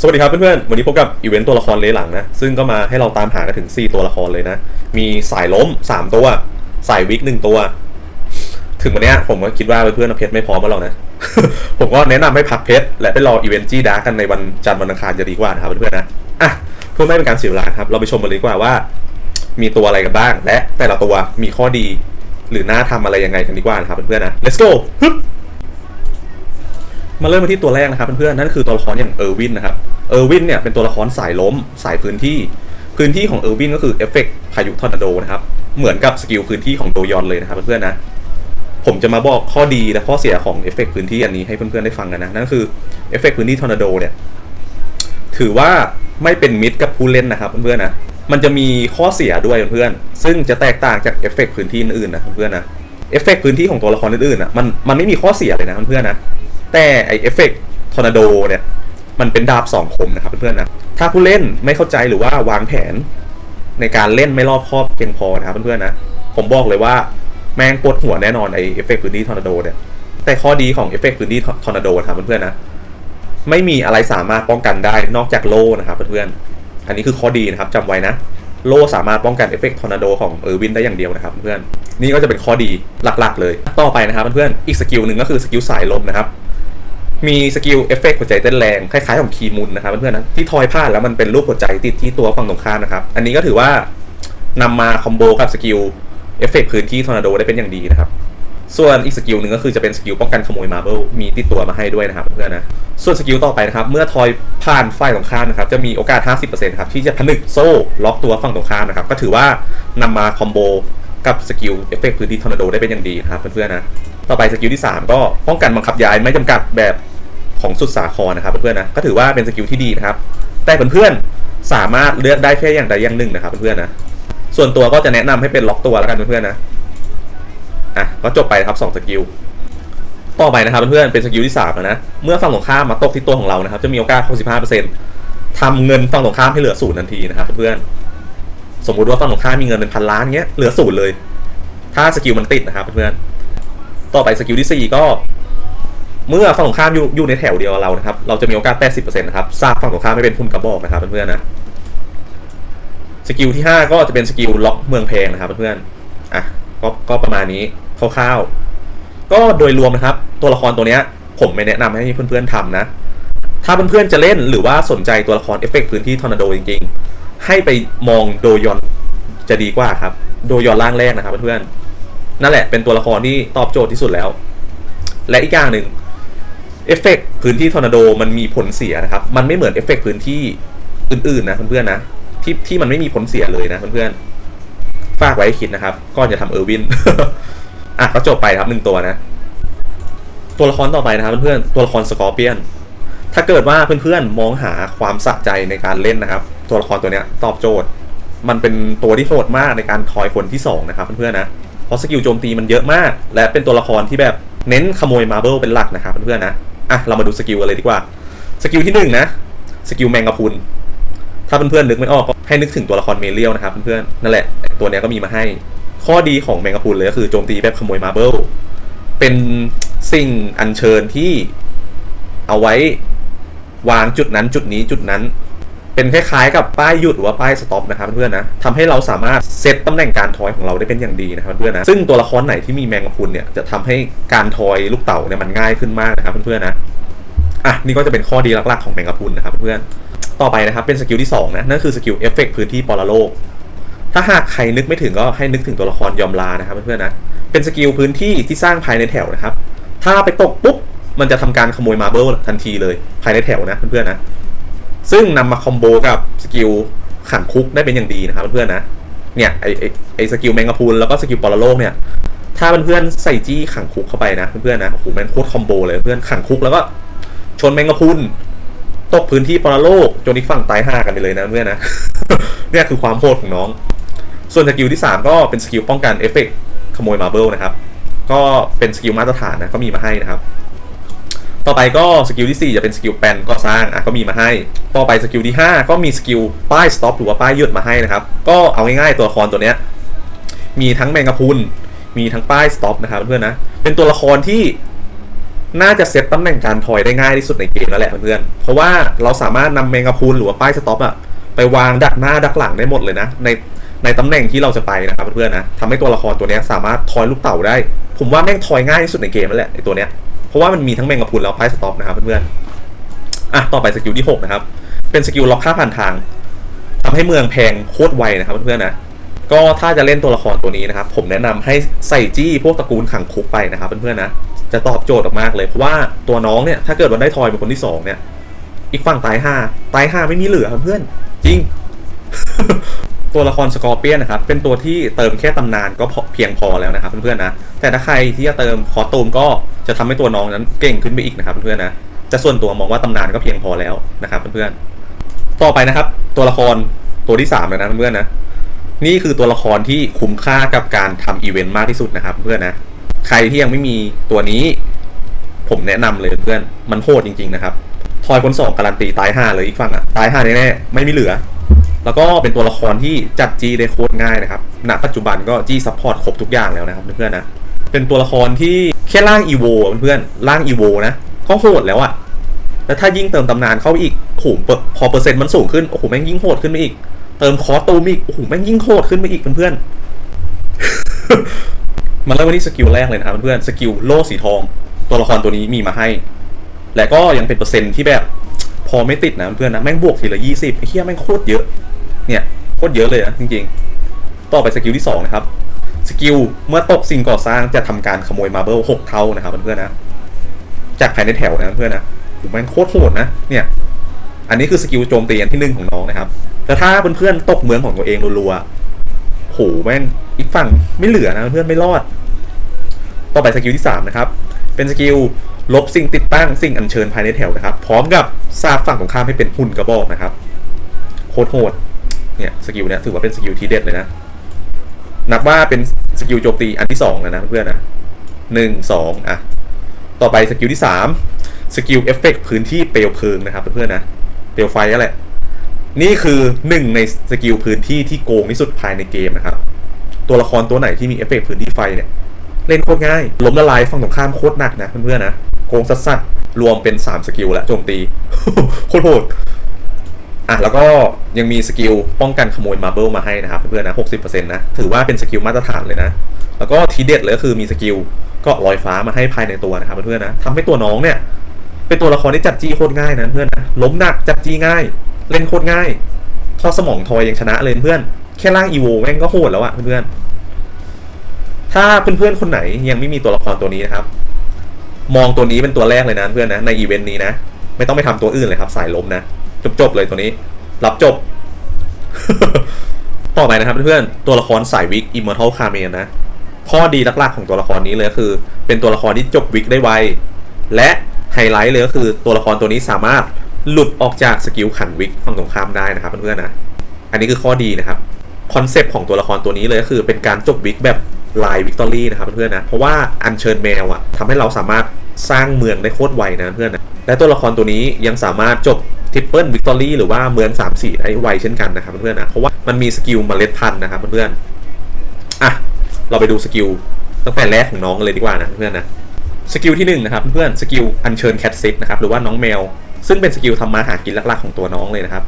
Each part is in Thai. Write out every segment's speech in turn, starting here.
สวัสดีครับเพื่อนๆ วันนี้พบกับอีเวนต์ตัวละครเลหลังนะ ซึ่งก็มาให้เราตามหากันถึง 4 ตัวละครเลยนะ มีสายล้ม 3 ตัว สายวิกหนึ่งตัว ถึงวันนี้ผมก็คิดว่าเพื่อนๆเพชรไม่พร้อมมาหรอกนะ ผมก็แนะนำให้พักเพชรและไปรออีเวนต์จีดาร์กันในวันจันทร์วันอังคารจะดีกว่านะครับเพื่อนๆนะ อะเพื่อไม่เป็นการเสียเวลาครับ เราไปชมกันเลยดีกว่าว่า มีตัวอะไรกันบ้าง และแต่ละตัวมีข้อดี หรือน่าทำอะไรยังไงกันดีกว่านะครับเพื่อนๆนะ let's go ฮึบ มาเริ่มมาที่ตัวแรกนะครับเพื่อนๆนั่นคือตัวละครอย่างเออร์วินนะครับเออร์วินเนี่ยเป็นตัวละครสายล้ม สายพื้นที่ พื้นที่ของเออร์วินก็คือเอฟเฟกต์พายุทอร์นาโดนะครับเหมือนกับสกิลพื้นที่ของโดยอนเลยนะครับเพื่อนๆนะผมจะมาบอกข้อดีและข้อเสียของเอฟเฟกต์พื้นที่อันนี้ให้เพื่อนๆได้ฟังกันนะนั่นคือเอฟเฟกต์พื้นที่ทอร์นาโดเนี่ยถือว่าไม่เป็นมิตรกับผู้เล่นนะครับเพื่อนๆนะมันจะมีข้อเสียด้วยเพื่อนๆซึ่งจะแตกต่างจากเอฟเฟกต์พื้นที่อื่นๆนะเพื่อนๆนะ เอฟเฟกต์พื้นที่ของตัวละครอื่นๆนะมันมันไม่มีข้อเสียเลยนะเพื่อนๆนะ แต่ไอเอฟเฟกต์ทอร์นาโดเนี่ยมันเป็นดาบสองคมนะครับเพื่อนๆนะถ้าผู้เล่นไม่เข้าใจหรือว่าวางแผน ในการเล่นไม่รอบคอบเพียงพอนะครับเพื่อนๆนะผมบอกเลยว่าแม่งปวดหัวแน่นอนไอเอฟเฟกต์พื้นที่ทอร์นาโดเนี่ยแต่ข้อดีของเอฟเฟกต์พื้นที่ทอร์นาโดนะครับเพื่อนๆนะไม่มีอะไรสามารถป้องกันได้นอกจากโล่นะครับเพื่อนๆอันนี้คือข้อดีนะครับจำไว้นะโล่สามารถป้องกันเอฟเฟกต์ทอร์นาโดของเออร์วินได้อย่างเดียวนะครับเพื่อน นี่ก็จะเป็นข้อดีหลักๆ เลย ต่อไปนะครับเพื่อนๆอีกสกิลหนึ่งก็คือสกิลสายลมนะครับมีสกิลเอฟเฟกต์หัวใจเต้นแรงคล้ายๆของคีมุนนะครับเพื่อนๆนะที่ทอยพลาดแล้วมันเป็นรูปหัวใจติดที่ตัวฝั่งตรงข้ามนะครับอันนี้ก็ถือว่านำมาคอมโบกับสกิลเอฟเฟกต์พื้นที่ทอร์นาโดได้เป็นอย่างดีนะครับ ส่วนอีกสกิลหนึ่งก็คือจะเป็นสกิลป้องกันขโมยมาเบิลมีติดตัวมาให้ด้วยนะครับเพื่อนนะ ส่วนสกิลต่อไปนะครับ เมื่อทอยผ่านฝ่ายตรงข้ามนะครับ จะมีโอกาส 50%ครับที่จะผนึกโซ่ล็อกตัวฝั่งตรงข้ามนะครับ ก็ถือว่านำมาคอมโบกับสกิลเอฟเฟกต์พื้นที่ทอร์นาโดได้เป็นอย่างดีนะครับเพื่อนๆนะ ต่อไปสกิลที่ 3 ก็ป้องกันบังคับย้ายไม่จำกัดแบบของสุดสาครนะครับเพื่อนๆนะ ก็ถือว่าเป็นสกิลที่ดีนะครับ แต่เพื่อนๆสามารถเลือกได้แค่อย่างใดอย่างหนึ่งนะครับเพื่อนๆนะ ส่วนตัวก็จะแนะนำให้เป็นล็อกตัวแล้วกันเพื่อนๆนะ อะก็จบไปนะครับ2สกิลต่อไปนะครับเพื่อนเป็นสกิลที่3แล้วนะ เมื่อฝั่งตรงข้ามมาตกที่ตัวของเรานะครับ จะมีโอกาส65%ทำเงินฝั่งตรงข้ามให้เหลือศูนย์ทันทีนะครับเพื่อนสมมุติว่าฝั่งตรงข้ามมีเงินเป็นพันล้านเงี้ยเหลือศูนย์เลย ถ้าสกิลมันติดนะครับเพื่อนต่อไปสกิลที่4ก็ เมื่อฝั่งตรงข้ามอยู่อยู่ในแถวเดียวเรานะครับ เราจะมีโอกาส 80%นะครับซากฝั่งตรงข้ามไม่เป็นทุนกระบอกนะครับเพื่อนๆนะสกิลที่ 5 ก็จะเป็นสกิลล็อกเมืองเพลงนะครับเพื่อนๆอะก็ก็ประมาณนี้ คร่าวๆก็โดยรวมนะครับ ตัวละครตัวเนี้ย ผมไม่แนะนำให้เพื่อนๆทำนะ ถ้าเพื่อนๆจะเล่นหรือว่าสนใจตัวละครเอฟเฟกต์พื้นที่ทอร์นาโดจริงๆ ให้ไปมองโดยอนจะดีกว่าครับ โดยอนล่างแรกนะครับเพื่อนๆนั่นแหละเป็นตัวละครที่ตอบโจทย์ที่สุดแล้ว และอีกอย่างหนึ่งเอฟเฟกต์พื้นที่ทอร์นาโดมันมีผลเสียนะครับ มันไม่เหมือนเอฟเฟกต์พื้นที่อื่นๆนะเพื่อนๆนะที่ที่มันไม่มีผลเสียเลยนะเพื่อนๆฝากไว้คิดนะครับ ก่อนจะทำเออร์วิน อะก็จบไปครับหนึ่งตัวนะ ตัวละครต่อไปนะครับเพื่อนๆตัวละครสกอร์เปียนถ้าเกิดว่าเพื่อนๆมองหาความสะใจในการเล่นนะครับ ตัวละครตัวเนี้ยตอบโจทย์ มันเป็นตัวที่โหดมากในการทอยคนที่สองนะครับเพื่อนๆนะเพราะสกิลโจมตีมันเยอะมาก และเป็นตัวละครที่แบบเน้นขโมยมาร์เบิลเป็นหลักนะครับเพื่อนๆนะอะเรามาดูสกิลกันเลยดีกว่าสกิลที่หนึ่งนะสกิลแมงกะพรุนถ้าเพื่อนๆนึกไม่ออกก็ให้นึกถึงตัวละครเมเลียวนะครับเพื่อนๆนั่นแหละตัวเนี้ยก็มีมาให้ ข้อดีของแมงกะพรุนเลยก็คือโจมตีแบบขโมยมาเบิลเป็นสิ่งอัญเชิญที่เอาไว้วางจุดนั้นจุดนี้จุดนั้น เป็นคล้ายๆ กับป้ายหยุดหรือว่าป้ายสต็อปนะครับเพื่อนๆนะทำให้เราสามารถเซตตำแหน่งการทอยของเราได้เป็นอย่างดีนะครับเพื่อนๆนะซึ่งตัวละครไหนที่มีแมงกะพรุนเนี่ยจะทำให้การทอยลูกเต่าเนี่ยมันง่ายขึ้นมากนะครับเพื่อนๆนะอะนี่ก็จะเป็นข้อดีหลักๆของแมงกะพรุนนะครับเพื่อนๆต่อไปนะครับเป็นสกิลที่2นะนั่นคือสกิลเอฟเฟกพื้นที่ปรโลก ถ้าหากใครนึกไม่ถึงก็ให้นึกถึงตัวละครยอมลานะครับเพื่อนๆนะเป็นสกิลพื้นที่ที่สร้างภายในแถวนะครับ ถ้าไปตกปุ๊บมันจะทำการขโมยมาเบิลทันทีเลยภายในแถวนะเพื่อนๆนะซึ่งนำมาคอมโบกับสกิลขังคุกได้เป็นอย่างดีนะครับเพื่อนๆนะเนี่ยไอไอไอสกิลแมงกะพรุนแล้วก็สกิลปรโลกเนี่ยถ้าเพื่อนๆใส่จี้ขังคุกเข้าไปนะเพื่อนๆนะโอ้โหแม่งโคตรคอมโบเลยเพื่อนขังคุกแล้วก็ชนแมงกะพรุนตกพื้นที่ปรโลกจนอีกฝั่งตายห่ากันไปเลยนะเพื่อนนะเนี่ยคือความโหดของน้อง ส่วนสกิลที่ 3 ก็เป็นสกิลป้องกันเอฟเฟกต์ขโมยมาเบิลนะครับ ก็เป็นสกิลมาตรฐานนะก็มีมาให้นะครับ ต่อไปก็สกิลที่ 4 จะเป็นสกิลแปนก็สร้างอะก็มีมาให้ ต่อไปสกิลที่ 5 ก็มีสกิลป้ายสต็อปหรือว่าป้ายหยุดมาให้นะครับ ก็เอาง่ายๆตัวละครตัวเนี้ยมีทั้งแมงกะพุนมีทั้งป้ายสต็อปนะครับเพื่อนนะเป็นตัวละครที่น่าจะเซตตำแหน่งการทอยได้ง่ายที่สุดในเกมแล้วแหละเพื่อนเพราะว่าเราสามารถนำแมงกะพุนหรือว่าป้ายสต็อปอะไปวางดักหน้าดักหลังได้หมดเลยนะ ใน ในตำแหน่งที่เราจะไปนะครับเพื่อนๆนะทำให้ตัวละครตัวนี้สามารถทอยลูกเต่าได้ ผมว่าแม่งทอยง่ายที่สุดในเกมแล้วแหละไอตัวเนี้ยเพราะว่ามันมีทั้งแมงกะพรุนแล้วป้ายสต็อปนะครับเพื่อนๆอะต่อไปสกิลที่หกนะครับเป็นสกิลล็อกค่าผ่านทางทำให้เมืองแพงโคตรไวนะครับเพื่อนๆนะก็ถ้าจะเล่นตัวละครตัวนี้นะครับ ผมแนะนำให้ใส่จี้พวกตระกูลขังคุกไปนะครับเพื่อนๆนะจะตอบโจทย์ออกมากเลยเพราะว่าตัวน้องเนี่ยถ้าเกิดวันได้ทอยเป็นคนที่สองเนี่ยอีกฝั่งตายห้าตายห้าไม่มีเหลือครับเพื่อนจริง ตัวละครสกอร์เปียนนะครับ เป็นตัวที่เติมแค่ตำนานก็เพียงพอแล้วนะครับเพื่อนๆนะ แต่ถ้าใครที่จะเติมคอตูมก็จะทำให้ตัวน้องนั้นเก่งขึ้นไปอีกนะครับเพื่อนๆนะ จะส่วนตัวมองว่าตำนานก็เพียงพอแล้วนะครับเพื่อนๆ ต่อไปนะครับ ตัวละครตัวที่สามแล้วนะเพื่อนๆนะ นี่คือตัวละครที่คุ้มค่ากับการทำอีเวนต์มากที่สุดนะครับเพื่อนนะ ใครที่ยังไม่มีตัวนี้ ผมแนะนำเลยเพื่อน มันโหดจริง ๆ นะครับ ทอยคนสองการันตีตายห้าเลยอีกฝั่งอะตายห้าแน่ๆไม่มีเหลือ แล้วก็เป็นตัวละครที่จัดจีได้โคตรง่ายนะครับ ณ ปัจจุบันก็จีซัพพอร์ตครบทุกอย่างแล้วนะครับเพื่อนๆนะ เป็นตัวละครที่แค่ร่างอีโวเพื่อนๆร่างอีโวนะก็โหดแล้วอะแล้วถ้ายิ่งเติมตำนานเข้าไปอีกโอ้โหพอเปอร์เซ็นต์มันสูงขึ้น โอ้โห แม่งยิ่งโหดขึ้นไปอีก เติมคอสตูมอีก โอ้โห แม่งยิ่งโหดขึ้นไปอีกเพื่อนๆ มาเริ่มกันที่สกิลแรกเลยนะครับเพื่อนๆ สกิลโล่สีทอง ตัวละครตัวนี้มีมาให้ และก็ยังเป็นเปอร์เซ็นต์ที่แบบ พอไม่ติดนะเพื่อนนะ แม่งบวกทีละยี่สิบไอ้เหี้ยแม่งโคตรเยอะ เนี่ยโคตรเยอะเลยนะจริงๆ ต่อไปสกิลที่สองนะครับสกิลเมื่อตกสิ่งก่อสร้างจะทำการขโมยมาเบิลหกเท่านะครับเพื่อนๆนะ จากภายในแถวนะเพื่อนนะโหแม่งโคตรโหดนะเนี่ย อันนี้คือสกิลโจมตีอันที่หนึ่งของน้องนะครับ แต่ถ้าเพื่อนๆตกเมืองของตัวเองรัวๆโหแม่งอีกฝั่งไม่เหลือนะเพื่อนไม่รอด ต่อไปสกิลที่สามนะครับ เป็นสกิลลบสิ่งติดตั้งสิ่งอัญเชิญภายในแถวนะครับ พร้อมกับซาบฝั่งของข้ามให้เป็นหุ่นกระบอกนะครับ โคตรโหด เนี่ยสกิลเนี่ยถือว่าเป็นสกิลที่เด็ดเลยนะ นับว่าเป็นสกิลโจมตีอันที่สองแล้วนะเพื่อนๆนะหนึ่งสองอะ ต่อไปสกิลที่สามสกิลเอฟเฟกพื้นที่เปลวเพลิงนะครับเพื่อนๆนะ เปลวไฟนั่นแหละ นี่คือหนึ่งในสกิลพื้นที่ที่โกงที่สุดภายในเกมนะครับ ตัวละครตัวไหนที่มีเอฟเฟกพื้นที่ไฟเนี่ยเล่นโคตรง่าย ล้มละลายฝั่งตรงข้ามโคตรหนักนะเพื่อนๆนะ โกงสัสๆรวมเป็น 3 สกิลล้วโจมตี โคตรโหด อะแล้วก็ยังมีสกิลป้องกันขโมยมาร์เบิลมาให้นะครับเพื่อนๆนะ60%นต์นะถือว่าเป็นสกิลมาตรฐานเลยนะ แล้วก็ทีเด็ดเลยก็คือมีสกิลก็ลอยฟ้ามาให้ภายในตัวนะครับเพื่อนๆนะทำให้ตัวน้องเนี่ยเป็นตัวละครที่จัดจี้โคตรง่ายนะเพื่อนนะล้มหนักจัดจี้ง่าย เล่นโคตรง่ายทอสมองทอยยังชนะเลยเพื่อนแค่ร่างอีโวแม่งก็โหดแล้วอะเพื่อนๆถ้าเพื่อนๆคนไหนยังไม่มีตัวละครตัวนี้นะครับ มองตัวนี้เป็นตัวแรกเลยนะเพื่อนนะในอีเวนต์นี้นะ ไม่ต้องไปทำตัวอื่นเลยครับ สายล้มนะ จบๆเลยตัวนี้ รับจบ ต่อไปนะครับเพื่อนๆตัวละครสายวิกอิมมอร์ทัลคาเมนนะ ข้อดีหลักๆของตัวละครนี้เลยคือ เป็นตัวละครที่จบวิกได้ไว และไฮไลท์เลยก็คือตัวละครตัวนี้สามารถหลุดออกจากสกิลขันวิกฝั่งตรงข้ามได้นะครับเพื่อนๆนะ อันนี้คือข้อดีนะครับคอนเซปต์ของตัวละครตัวนี้เลยก็คือเป็นการจบวิกแบบลายวิกตอรี่นะครับเพื่อนๆนะ เพราะว่าอัญเชิญแมวอะทำให้เราสามารถ สร้างเมืองได้โคตรไวนะเพื่อนนะและตัวละครตัวนี้ยังสามารถจบทิปเปิลวิกตอรี่หรือว่าเมือง 3 4 ได้ไวเช่นกันนะครับเพื่อนๆนะเพราะว่ามันมีสกิลเมล็ดพันธุ์นะครับเพื่อนๆอะเราไปดูสกิลตั้งแต่แรกของน้องเลยดีกว่านะเพื่อนๆนะสกิลที่หนึ่งนะครับเพื่อนสกิลอัญเชิญแคทซิกนะครับหรือว่าน้องแมว ซึ่งเป็นสกิลทำมาหากินหลักๆของตัวน้องเลยนะครับ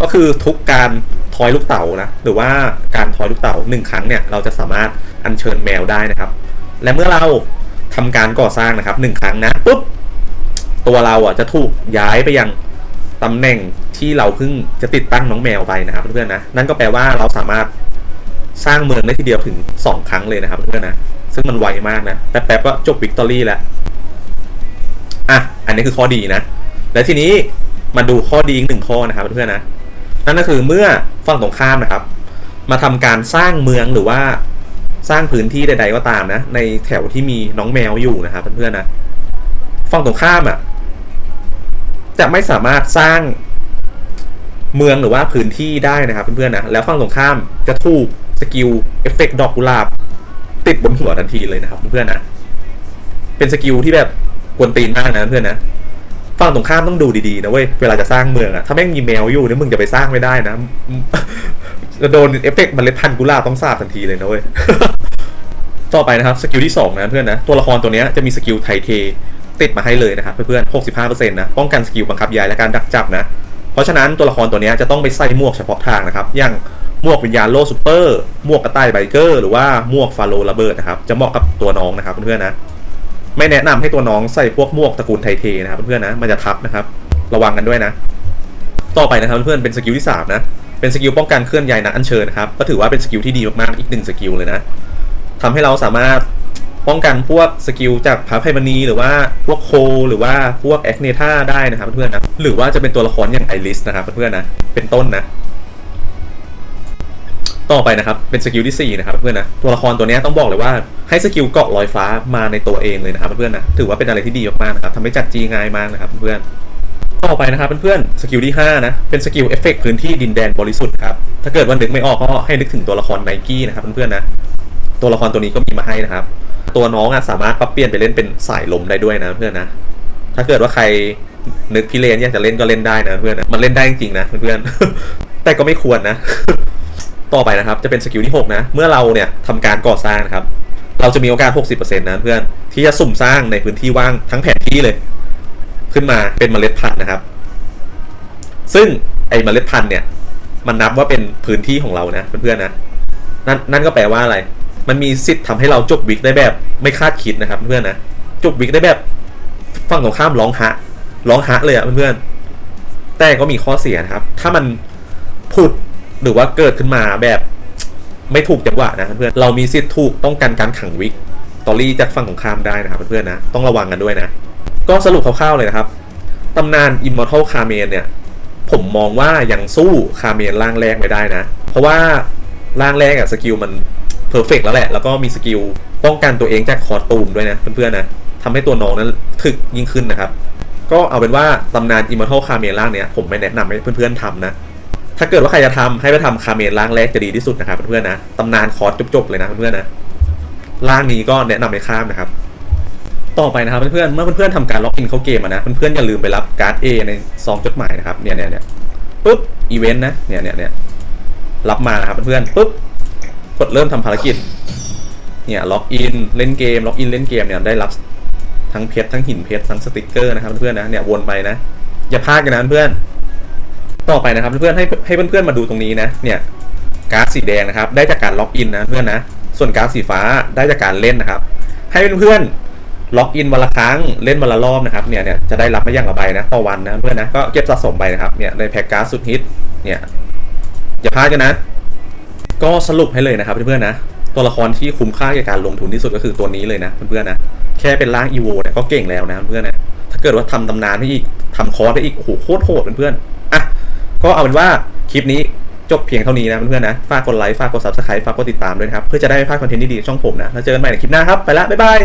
ก็คือทุกการทอยลูกเต๋านะหรือว่าการทอยลูกเต๋าหนึ่งครั้งเนี่ยเราจะสามารถอัญเชิญแมวได้นะครับ และเมื่อเรา ทำการก่อสร้างนะครับหนึ่งครั้งนะปุ๊บตัวเราอะจะถูกย้ายไปยังตำแหน่งที่เราเพิ่งจะติดตั้งน้องแมวไปนะครับเพื่อนๆนะนั่นก็แปลว่าเราสามารถสร้างเมืองได้ทีเดียวถึงสองครั้งเลยนะครับเพื่อนๆนะซึ่งมันไวมากนะแต่แป๊บก็จบวิกตอรี่แล้วอะอันนี้คือข้อดีนะ และทีนี้มาดูข้อดีอีกหนึ่งข้อนะครับเพื่อนๆนะนั่นก็คือเมื่อฝั่งตรงข้ามนะครับ มาทำการสร้างเมืองหรือว่า สร้างพื้นที่ใด ๆ ก็ตามนะ ในแถวที่มีน้องแมวอยู่นะครับเพื่อนๆนะฝั่งตรงข้ามอะจะไม่สามารถสร้างเมืองหรือว่าพื้นที่ได้นะครับเพื่อนๆนะแล้วฝั่งตรงข้ามจะถูกสกิลเอฟเฟกต์ดอกกุหลาบติดบนหัวทันทีเลยนะครับเพื่อนๆนะเป็นสกิลที่แบบกวนตีนมากนะเพื่อนนะฝั่งตรงข้ามต้องดูดีๆนะเว้ยเวลาจะสร้างเมืองอะถ้าแม่งมีแมวอยู่เนี่ยมึงจะไปสร้างไม่ได้นะ จะโดนเอฟเฟกต์เมล็ดพันธุ์กุหลาบต้องสาบทันทีเลยนะเว้ย ต่อไปนะครับสกิลที่สองนะเพื่อนนะตัวละครตัวนี้จะมีสกิลไทเท ติดมาให้เลยนะครับเพื่อนๆ65%นะป้องกันสกิลบังคับยายและการดักจับนะ เพราะฉะนั้นตัวละครตัวนี้จะต้องไปใส่หมวกเฉพาะทางนะครับอย่างหมวกวิญญาณโลซูเปอร์หมวกกระต่ายไบเกอร์หรือว่าหมวกฟาโลระเบิดนะครับจะเหมาะกับตัวน้องนะครับเพื่อนๆนะไม่แนะนำให้ตัวน้องใส่พวกหมวกตระกูลไทเทนะครับเพื่อนๆนะมันจะทับนะครับ ระวังกันด้วยนะ ต่อไปนะครับเพื่อนๆเป็นสกิลที่สามนะ เป็นสกิลป้องกันเคลื่อนย้ายนักอัญเชิญนะครับ ก็ถือว่าเป็นสกิลที่ดีมากๆ อีกหนึ่งสกิลเลยนะทำให้เราสามารถป้องกันพวกสกิลจากพระไพมณีหรือว่าพวกโค หรือว่าพวกแอคเนธาได้นะครับเพื่อนๆนะหรือว่าจะเป็นตัวละครอย่างไอริสนะครับเพื่อนๆนะเป็นต้นนะ ต่อไปนะครับเป็นสกิลที่4นะครับเพื่อนๆนะตัวละครตัวนี้ต้องบอกเลยว่าให้สกิลเกาะลอยฟ้ามาในตัวเองเลยนะครับเพื่อนๆนะถือว่าเป็นอะไรที่ดีมากๆนะครับทำให้จัดจีง่ายมากนะครับเพื่อนๆ ต่อไปนะครับเพื่อนๆสกิลที่ 5 นะ เป็นสกิลเอฟเฟกต์พื้นที่ดินแดนบริสุทธิ์ครับ ถ้าเกิดว่านึกไม่ออกก็ให้นึกถึงตัวละครไนกี้นะครับเพื่อนๆนะ ตัวละครตัวนี้ก็มีมาให้นะครับ ตัวน้องอะสามารถปรับเปลี่ยนไปเล่นเป็นสายลมได้ด้วยนะเพื่อนนะ ถ้าเกิดว่าใครนึกพิเรนอยากจะเล่นก็เล่นได้นะเพื่อนนะมันเล่นได้จริงๆนะเพื่อนๆแต่ก็ไม่ควรนะ ต่อไปนะครับจะเป็นสกิลที่ 6 นะ เมื่อเราเนี่ยทำการก่อสร้างนะครับ เราจะมีโอกาส 60%นะเพื่อนที่จะสุ่มสร้างในพื้นที่ว่างทั้งแผนที่เลย ขึ้นมาเป็นเมล็ดพันธุ์นะครับ ซึ่งไอ้เมล็ดพันธุ์เนี่ย มันนับว่าเป็นพื้นที่ของเรานะเพื่อนๆนะนั่นนั่นก็แปลว่าอะไร มันมีสิทธิ์ทำให้เราจบวิกได้แบบไม่คาดคิดนะครับเพื่อนๆนะจบวิกได้แบบฝั่งตรงข้ามร้องฮะร้องฮะเลยอะเพื่อนๆแต่ก็มีข้อเสียนะครับ ถ้ามันผุดหรือว่าเกิดขึ้นมาแบบไม่ถูกจังหวะนะเพื่อนเรามีสิทธิ์ถูกต้องกันการขังวิกตอรี่จากฝั่งตรงข้ามได้นะครับเพื่อนๆนะ ต้องระวังกันด้วยนะ ก็สรุปคร่าวๆเลยนะครับ ตำนาน Immortal c a r m e n เนี่ย ผมมองว่ายังสู้คาเมนร่างแรกไม่ได้นะ เพราะว่าร่างแรกอะสกิลมันเพอร์เฟกแล้วแหละ แล้วก็มีสกิลป้องกันตัวเองจากคอร์ตูมด้วยนะเพื่อนๆนะทำให้ตัวน้องนั้นถึกยิ่งขึ้นนะครับ ก็เอาเป็นว่าตำนาน Immortal c a r m e n ร่างเนี้ยผมไม่แนะนำให้เพื่อนๆทำนะถ้าเกิดว่าใครจะทำให้ไปทำคาเมนร่างแรกจะดีที่สุดนะครับเพื่อนๆนะตำนานคอร์สจบๆเลยนะเพื่อนๆนะร่างนี้ก็แนะนำไม่ข้ามนะครับ ต่อไปนะครับเพื่อนๆเมื่อเพื่อนๆทำการล็อกอินเข้าเกมนะเพื่อนๆอย่าลืมไปรับการ์ด A ในซองจดหมายนะครับเนี่ยเนี่ยเนี่ยปุ๊บอีเวนต์นะเนี่ยเนี่ยเนี่ยรับมานะครับเพื่อนๆปุ๊บกดเริ่มทำภารกิจเนี่ยล็อกอินเล่นเกมล็อกอินเล่นเกมเนี่ยได้รับทั้งเพชรทั้งหินเพชรทั้งสติกเกอร์นะครับเพื่อนๆนะเนี่ยวนไปนะ อย่าพลาดกันนะเพื่อนต่อไปนะครับเพื่อนๆให้ให้เพื่อนๆมาดูตรงนี้นะเนี่ยการ์ดสีแดงนะครับ ได้จากการล็อกอินนะเพื่อนนะส่วนการ์ดสีฟ้าได้จากการเล่นนะครับ ให้เพื่อนๆ ล็อกอินวันละครั้งเล่นวันละรอบนะครับเนี่ยเนี่ยจะได้รับไมาอย่างละใบนะต่อวันนะเพื่อนนะก็เก็บสะสมไปนะครับเนี่ยในแพ็กการ์ดสุดฮิตเนี่ยอย่าพลาดกันนะ ก็สรุปให้เลยนะครับเพื่อนๆนะตัวละครที่คุ้มค่าแก่การลงทุนที่สุดก็คือตัวนี้เลยนะเพื่อนๆนะแค่เป็นร่างอีโวเนี่ยก็เก่งแล้วนะเพื่อนๆนะถ้าเกิดว่าทำตำนานให้อีกทำคอร์สได้อีกโอ้โหโคตรโหดเพื่อนๆอะก็เอาเป็นว่าคลิปนี้ จบเพียงเท่านี้นะเพื่อนๆนะ ฝากกดไลค์ฝากกดซับสไครต์ฝากกดติดตามด้วยนะครับ เพื่อจะได้ไม่พลาดคอนเทนต์ดีๆช่องผมนะ แล้วเจอกันใหม่ในคลิปหน้าครับ ไปละ บ๊ายบาย